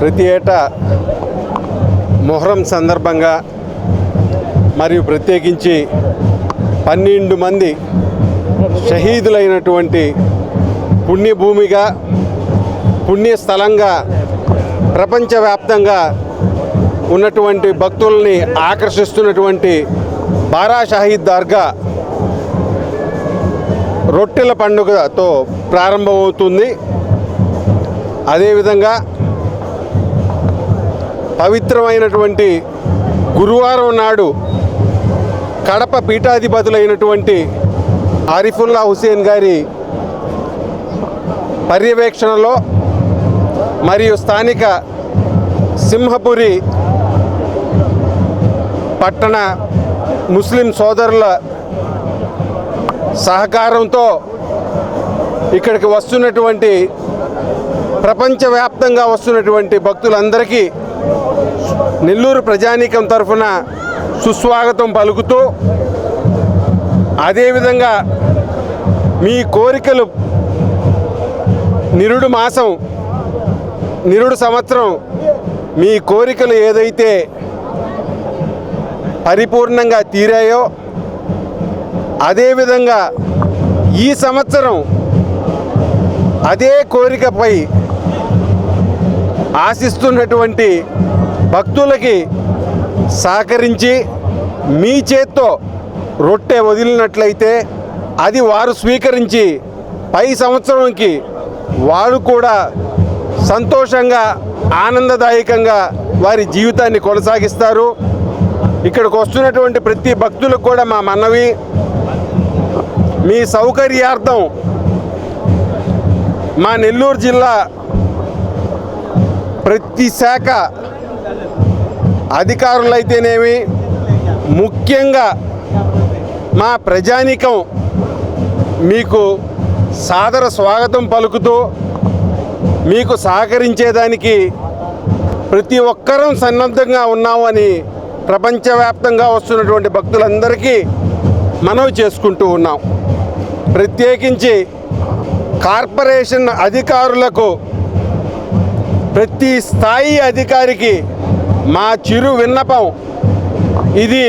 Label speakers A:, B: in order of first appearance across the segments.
A: ప్రతి ఏటా మొహరం సందర్భంగా మరియు ప్రత్యేకించి పన్నెండు మంది షహీదులైనటువంటి పుణ్యభూమిగా పుణ్యస్థలంగా ప్రపంచవ్యాప్తంగా ఉన్నటువంటి భక్తుల్ని ఆకర్షిస్తున్నటువంటి బారా షాహీద్ దర్గా రొట్టెల పండుగతో ప్రారంభమవుతుంది. అదేవిధంగా పవిత్రమైనటువంటి గురువారం నాడు కడప పీఠాధిపతులైనటువంటి ఆరిఫుల్లా హుసేన్ గారి పర్యవేక్షణలో మరియు స్థానిక సింహపురి పట్టణ ముస్లిం సోదరుల సహకారంతో ఇక్కడికి వస్తున్నటువంటి ప్రపంచవ్యాప్తంగా వస్తున్నటువంటి భక్తులందరికీ నెల్లూరు ప్రజానీకం తరఫున సుస్వాగతం పలుకుతూ అదేవిధంగా మీ కోరికలు నిరుడు మాసం నిరుడు సంవత్సరం మీ కోరికలు ఏదైతే పరిపూర్ణంగా తీరాయో అదేవిధంగా ఈ సంవత్సరం అదే కోరికపై ఆశిస్తున్నటువంటి భక్తులకి సహకరించి మీ చేత్తో రొట్టె వదిలినట్లయితే అది వారు స్వీకరించి పై సంవత్సరంకి వారు కూడా సంతోషంగా ఆనందదాయకంగా వారి జీవితాన్ని కొనసాగిస్తారు. ఇక్కడికి వస్తున్నటువంటి ప్రతి భక్తులకు కూడా మా మనవి మీ సౌకర్యార్థం మా నెల్లూరు జిల్లా ప్రతి శాఖ అధికారులైతేనేమి ముఖ్యంగా మా ప్రజానీకం మీకు సాదర స్వాగతం పలుకుతూ మీకు సహకరించేదానికి ప్రతి ఒక్కరం సన్నద్ధంగా ఉన్నాము అని ప్రపంచవ్యాప్తంగా వస్తున్నటువంటి భక్తులందరికీ మనవి చేసుకుంటూ ఉన్నాం. ప్రత్యేకించి కార్పొరేషన్ అధికారులకు ప్రతి స్థాయి అధికారికి మా చిరు విన్నపం. ఇది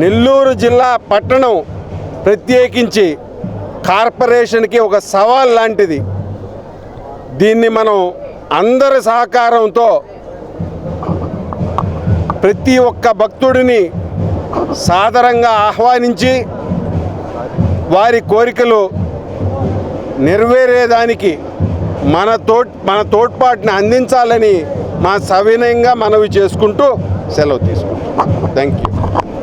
A: నెల్లూరు జిల్లా పట్టణం ప్రత్యేకించి కార్పొరేషన్కి ఒక సవాల్ లాంటిది. దీన్ని మనం అందరి సహకారంతో ప్రతి ఒక్క భక్తుడిని సాదరంగా ఆహ్వానించి వారి కోరికలు నెరవేరేదానికి మన తోడ్ మన తోడ్పాటుని అందించాలని మా సవినయంగా మనవి చేసుకుంటూ సెలవు తీసుకుంటాం థ్యాంక్ యూ